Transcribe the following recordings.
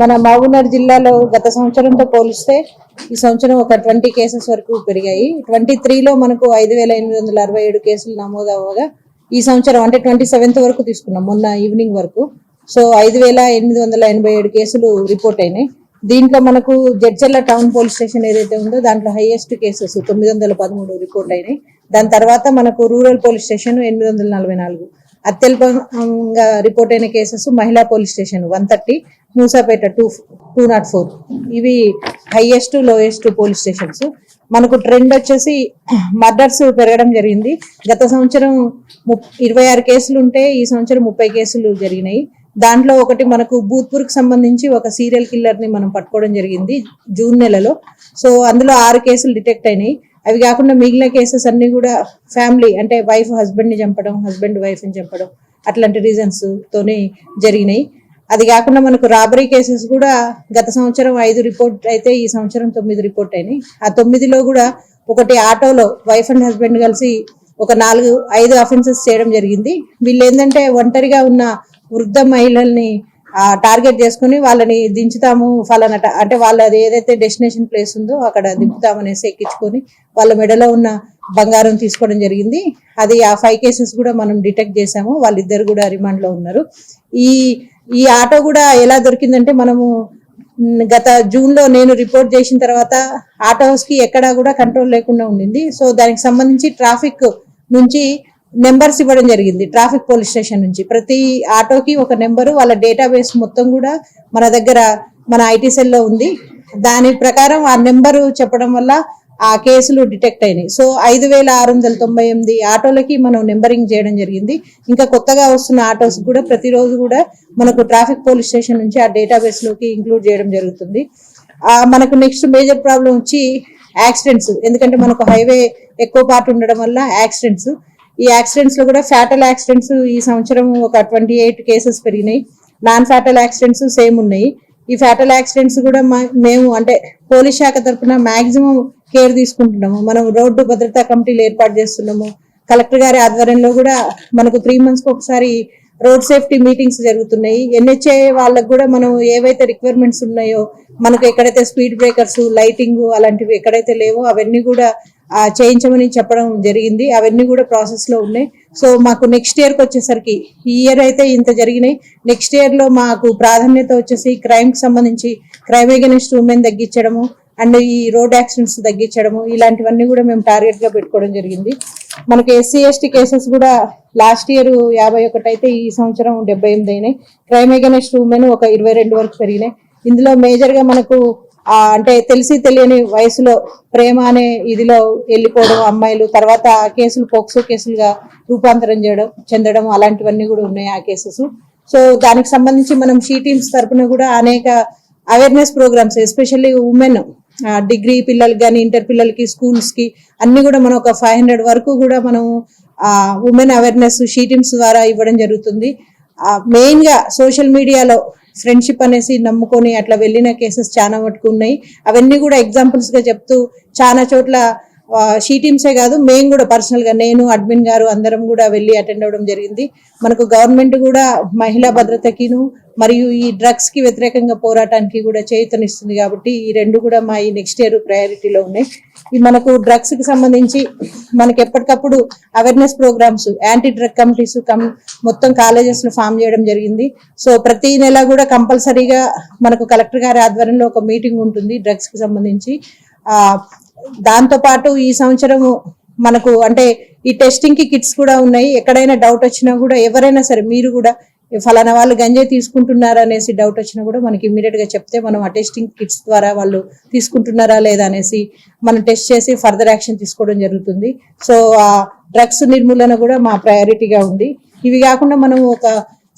మన మహబూబ్నగర్ జిల్లాలో గత సంవత్సరంతో పోలిస్తే ఈ సంవత్సరం ఒక ట్వంటీ కేసెస్ వరకు పెరిగాయి. ట్వంటీ త్రీలో మనకు ఐదు వేల ఎనిమిది వందల అరవై ఏడు కేసులు నమోదు అవ్వగా ఈ సంవత్సరం అంటే ట్వంటీ సెవెంత్ వరకు తీసుకున్నాం మొన్న ఈవినింగ్ వరకు. సో ఐదు వేల ఎనిమిది వందల ఎనభై ఏడు కేసులు రిపోర్ట్ అయినాయి. దీంట్లో మనకు జడ్చర్ల టౌన్ పోలీస్ స్టేషన్ ఏదైతే ఉందో దాంట్లో హైయెస్ట్ కేసెస్ తొమ్మిది వందల పదమూడు రిపోర్ట్ అయినాయి. దాని తర్వాత మనకు రూరల్ పోలీస్ స్టేషన్ ఎనిమిది వందల నలభై నాలుగు. అత్యల్పంగా రిపోర్ట్ అయిన కేసెస్ మహిళా police station one thirty Moosapet two two not four. ఇవి హైయెస్ట్ లోయెస్ట్ పోలీస్ స్టేషన్స్. మనకు ట్రెండ్ వచ్చేసి మర్డర్స్ పెరగడం జరిగింది. గత సంవత్సరం ము ఇరవై ఆరు కేసులు ఉంటే ఈ సంవత్సరం ముప్పై కేసులు జరిగినాయి. దాంట్లో ఒకటి మనకు భూత్పూర్కి సంబంధించి ఒక సీరియల్ కిల్లర్ని మనం పట్టుకోవడం జరిగింది జూన్ నెలలో. సో అందులో ఆరు కేసులు డిటెక్ట్ అయినాయి. అవి కాకుండా మిగిలిన కేసెస్ అన్ని కూడా ఫ్యామిలీ అంటే వైఫ్ హస్బెండ్ని చంపడం హస్బెండ్ వైఫ్ని చంపడం అట్లాంటి రీజన్స్ తోనే జరిగినాయి. అది కాకుండా మనకు రాబరీ కేసెస్ కూడా గత సంవత్సరం ఐదు రిపోర్ట్ అయితే ఈ సంవత్సరం తొమ్మిది రిపోర్ట్ అయినాయి. ఆ తొమ్మిదిలో కూడా ఒకటి ఆటోలో వైఫ్ అండ్ హస్బెండ్ కలిసి ఒక నాలుగు ఐదు అఫెన్సెస్ చేయడం జరిగింది. వీళ్ళు ఏంటంటే ఒంటరిగా ఉన్న వృద్ధ మహిళల్ని టార్గెట్ చేసుకుని వాళ్ళని దించుతాము ఫలానా అంటే వాళ్ళది ఏదైతే డెస్టినేషన్ ప్లేస్ ఉందో అక్కడ దింపుతామనేసి ఎక్కించుకొని వాళ్ళ మెడలో ఉన్న బంగారం తీసుకోవడం జరిగింది. అది ఆ ఫైవ్ కేసెస్ కూడా మనం డిటెక్ట్ చేసాము వాళ్ళిద్దరు కూడా రిమాండ్లో ఉన్నారు. ఈ ఈ ఆటో కూడా ఎలా దొరికిందంటే మనము గత జూన్లో నేను రిపోర్ట్ చేసిన తర్వాత ఆటోస్కి ఎక్కడా కూడా కంట్రోల్ లేకుండా ఉండింది. సో దానికి సంబంధించి ట్రాఫిక్ నుంచి నెంబర్స్ ఇవ్వడం జరిగింది ట్రాఫిక్ పోలీస్ స్టేషన్ నుంచి. ప్రతి ఆటోకి ఒక నెంబరు వాళ్ళ డేటాబేస్ మొత్తం కూడా మన దగ్గర మన ఐటీ సెల్లో ఉంది. దాని ప్రకారం ఆ నెంబరు చెప్పడం వల్ల ఆ కేసులు డిటెక్ట్ అయినాయి. సో ఐదు వేల ఆరు వందల తొంభై ఎనిమిది ఆటోలకి మనం నెంబరింగ్ చేయడం జరిగింది. ఇంకా కొత్తగా వస్తున్న ఆటోస్ కూడా ప్రతిరోజు కూడా మనకు ట్రాఫిక్ పోలీస్ స్టేషన్ నుంచి ఆ డేటాబేస్లోకి ఇంక్లూడ్ చేయడం జరుగుతుంది. మనకు నెక్స్ట్ మేజర్ ప్రాబ్లం వచ్చి యాక్సిడెంట్స్. ఎందుకంటే మనకు హైవే ఎక్కువ పాటు ఉండడం వల్ల యాక్సిడెంట్స్. ఈ యాక్సిడెంట్స్లో కూడా ఫ్యాటల్ యాక్సిడెంట్స్ ఈ సంవత్సరం ఒక ట్వంటీ ఎయిట్ కేసెస్ పెరిగినాయి. నాన్ ఫ్యాటల్ యాక్సిడెంట్స్ సేమ్ ఉన్నాయి. ఈ ఫ్యాటల్ యాక్సిడెంట్స్ కూడా మేము అంటే పోలీస్ శాఖ తరఫున మాక్సిమం కేర్ తీసుకుంటున్నాము. మనం రోడ్డు భద్రతా కమిటీలు ఏర్పాటు చేస్తున్నాము. కలెక్టర్ గారి ఆధ్వర్యంలో కూడా మనకు త్రీ మంత్స్కి ఒకసారి రోడ్ సేఫ్టీ మీటింగ్స్ జరుగుతున్నాయి. ఎన్హెచ్ఏ వాళ్ళకు కూడా మనం ఏవైతే రిక్వైర్మెంట్స్ ఉన్నాయో మనకు ఎక్కడైతే స్పీడ్ బ్రేకర్స్ లైటింగ్ అలాంటివి ఎక్కడైతే లేవో అవన్నీ కూడా చేయించమని చెప్పడం జరిగింది. అవన్నీ కూడా ప్రాసెస్లో ఉన్నాయి. సో మాకు నెక్స్ట్ ఇయర్కి వచ్చేసరికి ఈ ఇయర్ అయితే ఇంత జరిగినాయి. నెక్స్ట్ ఇయర్లో మాకు ప్రాధాన్యత వచ్చేసి క్రైమ్కి సంబంధించి క్రైమ్ అగెనిస్ట్ ఉమెన్ తగ్గించడము అండ్ ఈ రోడ్ యాక్సిడెంట్స్ తగ్గించడము ఇలాంటివన్నీ కూడా మేము టార్గెట్గా పెట్టుకోవడం జరిగింది. మనకి ఎస్సీ ఎస్టీ కేసెస్ కూడా లాస్ట్ ఇయర్ యాభై ఒకటి అయితే ఈ సంవత్సరం డెబ్బై ఎనిమిది అయినాయి. క్రైమ్ అగెనిస్ట్ ఉమెన్ ఒక ఇరవై రెండు వరకు పెరిగినాయి. ఇందులో మేజర్గా మనకు అంటే తెలిసి తెలియని వయసులో ప్రేమ అనే ఇదిలో వెళ్ళిపోవడం అమ్మాయిలు తర్వాత ఆ కేసులు పోక్సో కేసులుగా రూపాంతరం చేయడం చెందడం అలాంటివన్నీ కూడా ఉన్నాయి ఆ కేసెస్. సో దానికి సంబంధించి మనం షీ టీమ్స్ కూడా అనేక awareness programmes especially women degree పిల్లలకి కానీ ఇంటర్ పిల్లలకి స్కూల్స్కి అన్ని కూడా మనం ఒక ఫైవ్ హండ్రెడ్ వరకు కూడా మనం ఉమెన్ అవేర్నెస్ షీ టీమ్స్ ద్వారా ఇవ్వడం జరుగుతుంది. మెయిన్గా సోషల్ మీడియాలో ఫ్రెండ్షిప్ అనేసి నమ్ముకొని అట్లా వెళ్ళిన కేసెస్ చాలా మటుకు ఉన్నాయి. అవన్నీ కూడా ఎగ్జాంపుల్స్గా చెప్తూ చాలా చోట్ల షీ టీమ్సే కాదు మేము కూడా పర్సనల్గా నేను అడ్మిన్ గారు అందరం కూడా వెళ్ళి అటెండ్ అవ్వడం జరిగింది. మనకు గవర్నమెంట్ కూడా మహిళా భద్రతకిను మరియు ఈ డ్రగ్స్కి వ్యతిరేకంగా పోరాటానికి కూడా చేతనిస్తుంది కాబట్టి ఈ రెండు కూడా మా ఈ నెక్స్ట్ ఇయర్ ప్రయారిటీలో ఉన్నాయి. ఈ మనకు డ్రగ్స్కి సంబంధించి మనకి ఎప్పటికప్పుడు awareness programmes anti drug committees come మొత్తం కాలేజెస్ ఫామ్ చేయడం జరిగింది. సో ప్రతి నెల కూడా కంపల్సరీగా మనకు కలెక్టర్ గారి ఆధ్వర్యంలో ఒక మీటింగ్ ఉంటుంది డ్రగ్స్కి సంబంధించి దాంతో పాటు ఈ సంవత్సరం మనకు అంటే ఈ టెస్టింగ్కి కిట్స్ కూడా ఉన్నాయి. ఎక్కడైనా డౌట్ వచ్చినా కూడా ఎవరైనా సరే మీరు కూడా ఫలానా వాళ్ళు గంజాయి తీసుకుంటున్నారా అనేసి డౌట్ వచ్చినా కూడా మనకి ఇమీడియట్గా చెప్తే మనం ఆ టెస్టింగ్ కిట్స్ ద్వారా వాళ్ళు తీసుకుంటున్నారా లేదా అనేసి మనం టెస్ట్ చేసి ఫర్దర్ యాక్షన్ తీసుకోవడం జరుగుతుంది. సో ఆ డ్రగ్స్ నిర్మూలన కూడా మా ప్రయారిటీగా ఉంది. ఇవి కాకుండా మనం ఒక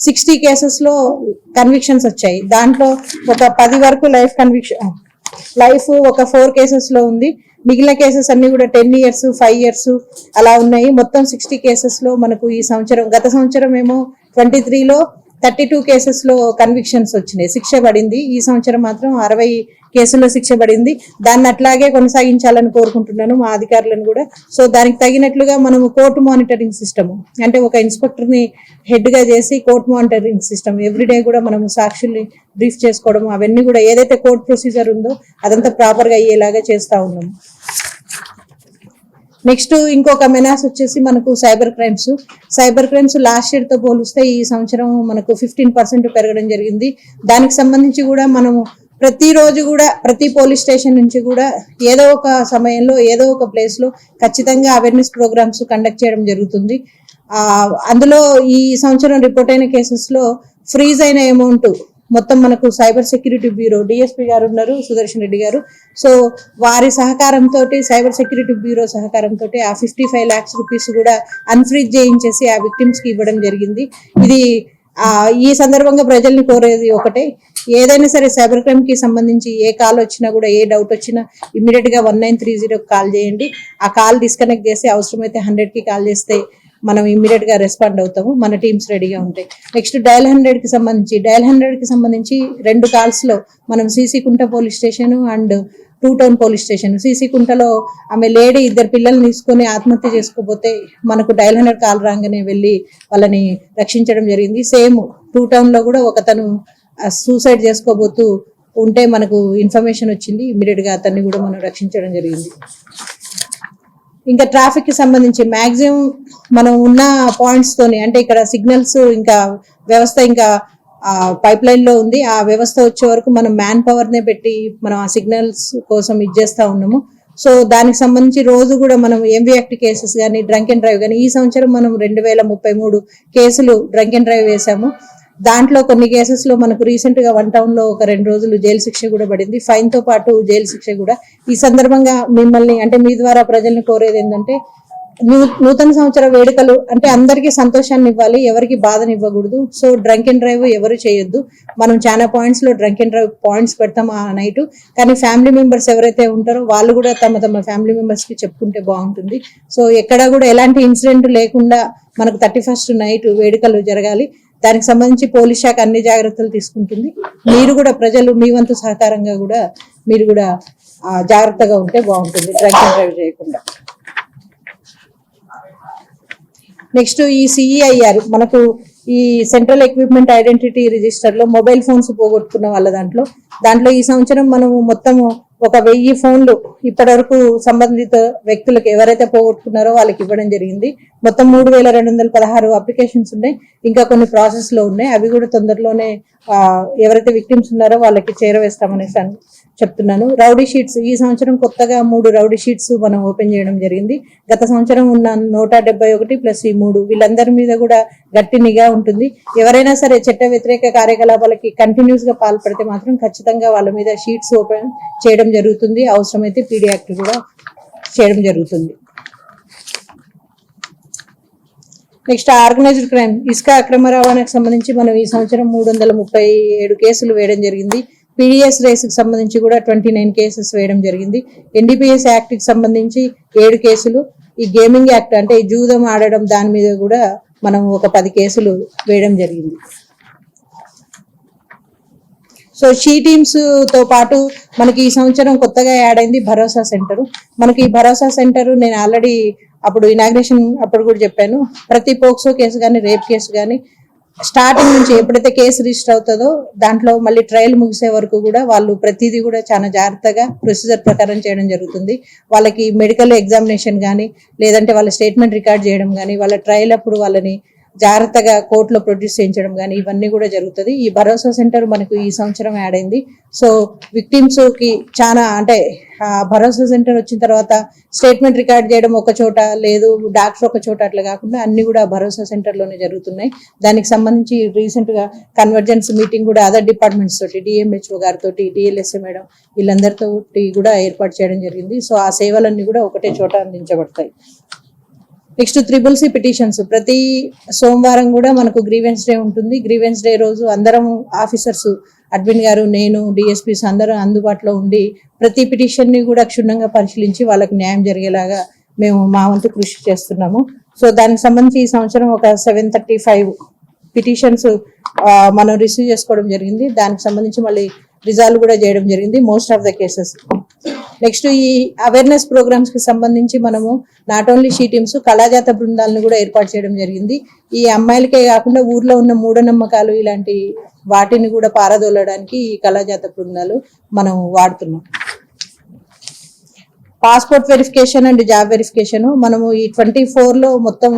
సిక్స్టీ కేసెస్లో కన్విక్షన్స్ వచ్చాయి. దాంట్లో ఒక పది వరకు లైఫ్ కన్విక్షన్ లైఫ్ ఒక ఫోర్ కేసెస్లో ఉంది. మిగిలిన కేసెస్ అన్ని కూడా టెన్ ఇయర్స్ ఫైవ్ ఇయర్స్ అలా ఉన్నాయి. మొత్తం సిక్స్టీ కేసెస్లో మనకు ఈ సంవత్సరం గత సంవత్సరం ఏమో ట్వంటీ త్రీలో థర్టీ టూ కేసెస్లో కన్విక్షన్స్ వచ్చినాయి. శిక్ష పడింది. ఈ సంవత్సరం మాత్రం అరవై కేసులో శిక్ష పడింది. దాన్ని అట్లాగే కొనసాగించాలని కోరుకుంటున్నాను మా అధికారులను కూడా. సో దానికి తగినట్లుగా మనము కోర్టు మానిటరింగ్ సిస్టమ్ అంటే ఒక ఇన్స్పెక్టర్ని హెడ్గా చేసి కోర్ట్ మానిటరింగ్ సిస్టమ్ ఎవ్రీడే కూడా మనము సాక్షుల్ని బ్రీఫ్ చేసుకోవడం అవన్నీ కూడా ఏదైతే కోర్ట్ ప్రొసీజర్ ఉందో అదంతా ప్రాపర్గా అయ్యేలాగా చేస్తూ ఉన్నాము నెక్స్ట్ ఇంకొక మెనాస్ వచ్చేసి మనకు cyber crimes. Cyber crimes last ఇయర్తో పోలిస్తే ఈ సంవత్సరం మనకు ఫిఫ్టీన్ పర్సెంట్ పెరగడం జరిగింది. దానికి సంబంధించి కూడా మనము ప్రతిరోజు కూడా ప్రతి పోలీస్ స్టేషన్ నుంచి కూడా ఏదో ఒక సమయంలో ఏదో ఒక ప్లేస్లో ఖచ్చితంగా అవేర్నెస్ ప్రోగ్రామ్స్ కండక్ట్ చేయడం జరుగుతుంది. అందులో ఈ సంవత్సరం రిపోర్ట్ అయిన కేసెస్లో ఫ్రీజ్ అయిన అమౌంట్ మొత్తం మనకు సైబర్ సెక్యూరిటీ బ్యూరో డిఎస్పీ గారు ఉన్నారు సుదర్శన్ రెడ్డి గారు. సో వారి సహకారంతో సైబర్ సెక్యూరిటీ బ్యూరో సహకారంతో ఆ ఫిఫ్టీ ఫైవ్ ల్యాక్స్ రూపీస్ కూడా అన్ఫ్రీజ్ చేయించేసి ఆ విక్టిమ్స్కి ఇవ్వడం జరిగింది. ఇది ఈ సందర్భంగా ప్రజల్ని కోరేది ఒకటే. ఏదైనా సరే సైబర్ క్రైమ్కి సంబంధించి ఏ కాల్ వచ్చినా కూడా ఏ డౌట్ వచ్చినా ఇమ్మీడియట్గా one nine three zero call చేయండి. ఆ కాల్ డిస్కనెక్ట్ చేసి అవసరమైతే హండ్రెడ్కి కాల్ చేస్తే మనం ఇమ్మీడియట్గా రెస్పాండ్ అవుతాము. మన టీమ్స్ రెడీగా ఉంటాయి. నెక్స్ట్ డయల్ హండ్రెడ్కి సంబంధించి డయల్ హండ్రెడ్కి సంబంధించి రెండు కాల్స్లో మనం CC Kunta police station and two town police station CC కుంటలో ఆమె లేడీ ఇద్దరు పిల్లల్ని తీసుకొని ఆత్మహత్య చేసుకోపోతే మనకు డైల్ హండ్రెడ్ కాల్ రాగానే వెళ్ళి వాళ్ళని రక్షించడం జరిగింది. సేమ్ టూ టౌన్లో కూడా ఒకతను సూసైడ్ చేసుకోబోతూ ఉంటే మనకు ఇన్ఫర్మేషన్ వచ్చింది. ఇమీడియట్గా అతన్ని కూడా మనం రక్షించడం జరిగింది. ఇంకా ట్రాఫిక్కి సంబంధించి మ్యాక్సిమం మనం ఉన్న పాయింట్స్ తోని అంటే ఇక్కడ సిగ్నల్స్ ఇంకా వ్యవస్థ ఇంకా పైప్ లైన్లో ఉంది. ఆ వ్యవస్థ వచ్చే వరకు మనం మ్యాన్ పవర్ నే పెట్టి మనం ఆ సిగ్నల్స్ కోసం ఇచ్చేస్తా ఉన్నాము. సో దానికి సంబంధించి రోజు కూడా మనం ఎంవి యాక్ట్ కేసెస్ కానీ డ్రంక్ అండ్ డ్రైవ్ కానీ ఈ సంవత్సరం మనం రెండు వేల ముప్పై మూడు కేసులు డ్రంక్ అండ్ డ్రైవ్ వేసాము దాంట్లో కొన్ని కేసెస్లో మనకు రీసెంట్గా వన్ టౌన్లో ఒక రెండు రోజులు జైలు శిక్ష కూడా పడింది. ఫైన్తో పాటు జైలు శిక్ష కూడా. ఈ సందర్భంగా మిమ్మల్ని అంటే మీ ద్వారా ప్రజల్ని కోరేది ఏంటంటే నూతన సంవత్సర వేడుకలు అంటే అందరికీ సంతోషాన్ని ఇవ్వాలి ఎవరికి బాధని ఇవ్వకూడదు. సో డ్రంక్ అండ్ డ్రైవ్ ఎవరు చేయొద్దు. మనం చాలా పాయింట్స్లో డ్రంక్ అండ్ డ్రైవ్ పాయింట్స్ పెడతాం ఆ నైట్ కానీ ఫ్యామిలీ మెంబర్స్ ఎవరైతే ఉంటారో వాళ్ళు కూడా తమ తమ ఫ్యామిలీ మెంబర్స్కి చెప్పుకుంటే బాగుంటుంది. సో ఎక్కడ కూడా ఎలాంటి ఇన్సిడెంట్ లేకుండా మనకు థర్టీ ఫస్ట్ నైట్ వేడుకలు జరగాలి. దానికి సంబంధించి పోలీస్ శాఖ అన్ని జాగ్రత్తలు తీసుకుంటుంది. మీరు కూడా ప్రజలు మీ వంతు సహకారంగా కూడా మీరు కూడా జాగ్రత్తగా ఉంటే బాగుంటుంది డ్రంక్ అండ్ డ్రైవ్ చేయకుండా. నెక్స్ట్ ఈ సిఈఐఆర్ మనకు ఈ సెంట్రల్ ఎక్విప్మెంట్ ఐడెంటిటీ రిజిస్టర్లో మొబైల్ ఫోన్స్ పోగొట్టుకున్న వాళ్ళ దాంట్లో. దాంట్లో ఈ సంవత్సరం మనము మొత్తము ఒక వెయ్యి ఫోన్లు ఇప్పటివరకు సంబంధిత వ్యక్తులకు ఎవరైతే పోగొట్టుకున్నారో వాళ్ళకి ఇవ్వడం జరిగింది. మొత్తం మూడు వేల రెండు వందల పదహారు అప్లికేషన్స్ ఉన్నాయి. ఇంకా కొన్ని ప్రాసెస్లో ఉన్నాయి. అవి కూడా తొందరలోనే ఎవరైతే విక్టిమ్స్ ఉన్నారో వాళ్ళకి చేరవేస్తామనేసి చెప్తున్నాను. రౌడీ షీట్స్ ఈ సంవత్సరం కొత్తగా మూడు రౌడీ షీట్స్ మనం ఓపెన్ చేయడం జరిగింది. గత సంవత్సరం ఉన్న నూట డెబ్బై ఒకటి ప్లస్ ఈ మూడు వీళ్ళందరి మీద కూడా గట్టి నిఘా ఉంటుంది. ఎవరైనా సరే చట్ట వ్యతిరేక కార్యకలాపాలకి కంటిన్యూస్గా పాల్పడితే మాత్రం ఖచ్చితంగా వాళ్ళ మీద షీట్స్ ఓపెన్ చేయడం జరుగుతుంది. అవసరమైతే పీడీ యాక్ట్ కూడా చేయడం జరుగుతుంది. Next organised crime. ఇసుక అక్రమ రవాణాకు సంబంధించి మనం ఈ సంవత్సరం మూడు వందల ముప్పై ఏడు కేసులు వేయడం జరిగింది. పీడిఎస్ రేసుకు సంబంధించి కూడా ట్వంటీ నైన్ కేసెస్ వేయడం జరిగింది. ఎన్డీపీఎస్ యాక్ట్కి సంబంధించి ఏడు కేసులు. ఈ గేమింగ్ యాక్ట్ అంటే ఈ జూదం ఆడడం దాని మీద కూడా మనం ఒక పది కేసులు వేయడం జరిగింది. సో షీ టీమ్స్తో పాటు మనకి ఈ సంవత్సరం కొత్తగా యాడ్ అయింది భరోసా సెంటర్. మనకి ఈ భరోసా సెంటర్ నేను ఆల్రెడీ అప్పుడు ఇనాగ్రేషన్ అప్పుడు కూడా చెప్పాను. ప్రతి పోక్సో కేసు కానీ రేప్ కేసు కానీ స్టార్టింగ్ నుంచి ఎప్పుడైతే కేసు రిజిస్టర్ అవుతుందో దాంట్లో మళ్ళీ ట్రయల్ ముగిసే వరకు కూడా వాళ్ళు ప్రతిదీ కూడా చాలా జాగ్రత్తగా ప్రొసీజర్ ప్రకారం చేయడం జరుగుతుంది. వాళ్ళకి మెడికల్ ఎగ్జామినేషన్ కానీ లేదంటే వాళ్ళ స్టేట్మెంట్ రికార్డ్ చేయడం కానీ వాళ్ళ ట్రయల్ అప్పుడు వాళ్ళని జాగ్రత్తగా కోర్టులో ప్రొడ్యూస్ చేయించడం కానీ ఇవన్నీ కూడా జరుగుతుంది. ఈ భరోసా సెంటర్ మనకు ఈ సంవత్సరం యాడ్ అయింది. సో విక్టిమ్స్కి చాలా అంటే ఆ భరోసా సెంటర్ వచ్చిన తర్వాత స్టేట్మెంట్ రికార్డ్ చేయడం ఒక చోట లేదు డాక్టర్ ఒక చోట అట్లా కాకుండా అన్ని కూడా భరోసా సెంటర్లోనే జరుగుతున్నాయి. దానికి సంబంధించి రీసెంట్గా కన్వర్జెన్స్ మీటింగ్ కూడా అదర్ డిపార్ట్మెంట్స్ తోటి డిఎంహెచ్ఓ గారితో డిఎల్ఎస్ఏ మేడం వీళ్ళందరితో కూడా ఏర్పాటు చేయడం జరిగింది. సో ఆ సేవలన్నీ కూడా ఒకటే చోట అందించబడతాయి. Next triple C petitions. ప్రతి సోమవారం కూడా మనకు గ్రీవెన్స్ డే ఉంటుంది. గ్రీవెన్స్ డే రోజు అందరం ఆఫీసర్స్ అడ్మిన్ గారు నేను డిఎస్పీస్ అందరం అందుబాటులో ఉండి ప్రతి పిటిషన్ని కూడా క్షుణ్ణంగా పరిశీలించి వాళ్ళకి న్యాయం జరిగేలాగా మేము మా వంతు కృషి చేస్తున్నాము. సో దానికి సంబంధించి ఈ సంవత్సరం ఒక సెవెన్ థర్టీ ఫైవ్ పిటిషన్స్ మనం రిసీవ్ చేసుకోవడం జరిగింది. దానికి సంబంధించి మళ్ళీ రిజాల్వ్ కూడా చేయడం జరిగింది. Most of the cases. Next ఈ అవేర్నెస్ ప్రోగ్రామ్స్కి సంబంధించి మనము నాట్ ఓన్లీ షీ టీమ్స్ కళాజాత బృందాలను కూడా ఏర్పాటు చేయడం జరిగింది. ఈ అమ్మాయిలకే కాకుండా ఊర్లో ఉన్న మూఢనమ్మకాలు ఇలాంటి వాటిని కూడా పారదోలడానికి ఈ కళాజాత బృందాలు మనం వాడుతున్నాం. Passport verification and job verification మనము ఈ ట్వంటీ ఫోర్లో మొత్తం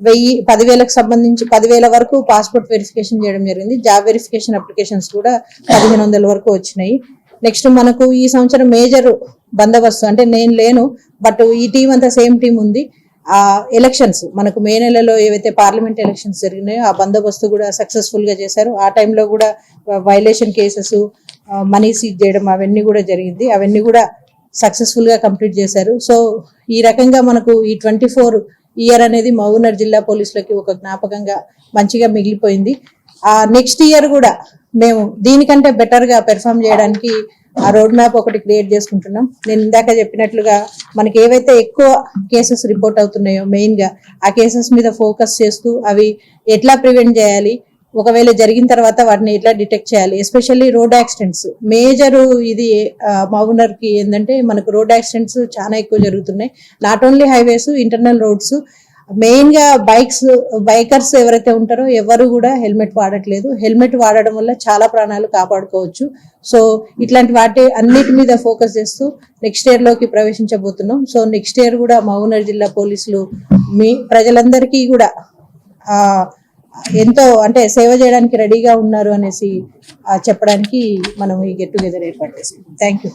వెయ్యి పదివేలకు సంబంధించి పదివేల వరకు పాస్పోర్ట్ వెరిఫికేషన్ చేయడం జరిగింది. జాబ్ వెరిఫికేషన్ అప్లికేషన్స్ కూడా పదిహేను వందల వరకు వచ్చినాయి. నెక్స్ట్ మనకు ఈ సంవత్సరం మేజర్ బందోబస్తు అంటే నేను లేను బట్ ఈ టీం అంతా సేమ్ టీం ఉంది. ఆ ఎలక్షన్స్ మనకు మే నెలలో ఏవైతే పార్లమెంట్ ఎలక్షన్స్ జరిగినాయో ఆ బందోబస్తు కూడా సక్సెస్ఫుల్గా చేశారు. ఆ టైంలో కూడా వైలేషన్ కేసెస్ మనీ సీజ్ చేయడం అవన్నీ కూడా జరిగింది. అవన్నీ కూడా సక్సెస్ఫుల్గా కంప్లీట్ చేశారు. సో ఈ రకంగా మనకు ఈ ట్వంటీ ఫోర్ ఇయర్ అనేది మహబూబ్నగర్ జిల్లా పోలీసులకి ఒక జ్ఞాపకంగా మంచిగా మిగిలిపోయింది. ఆ నెక్స్ట్ ఇయర్ కూడా మేము దీనికంటే బెటర్గా పెర్ఫామ్ చేయడానికి ఆ రోడ్ మ్యాప్ ఒకటి క్రియేట్ చేసుకుంటున్నాం. నేను ఇందాక చెప్పినట్లుగా మనకి ఏవైతే ఎక్కువ కేసెస్ రిపోర్ట్ అవుతున్నాయో మెయిన్గా ఆ కేసెస్ మీద ఫోకస్ చేస్తూ అవి ఎట్లా ప్రివెంట్ చేయాలి ఒకవేళ జరిగిన తర్వాత వాటిని ఎట్లా డిటెక్ట్ చేయాలి ఎస్పెషల్లీ రోడ్ యాక్సిడెంట్స్ మేజర్ ఇది మహబూబ్నగర్కి ఏంటంటే మనకు రోడ్ యాక్సిడెంట్స్ చాలా ఎక్కువ జరుగుతున్నాయి. Not only highways internal roads మెయిన్గా బైక్స్ బైకర్స్ ఎవరైతే ఉంటారో ఎవరు కూడా హెల్మెట్ వాడట్లేదు. హెల్మెట్ వాడడం వల్ల చాలా ప్రాణాలు కాపాడుకోవచ్చు. సో ఇట్లాంటి వాటి అన్నిటి మీద ఫోకస్ చేస్తూ నెక్స్ట్ ఇయర్లోకి ప్రవేశించబోతున్నాం. సో నెక్స్ట్ ఇయర్ కూడా మహబూబ్నగర్ జిల్లా పోలీసులు మీ ప్రజలందరికీ కూడా ఆ ఎంతో అంటే సేవ చేయడానికి రెడీగా ఉన్నారు అనేసి చెప్పడానికి మనం ఈ గెట్ టుగెదర్ ఏర్పాటు చేసాం. Thank you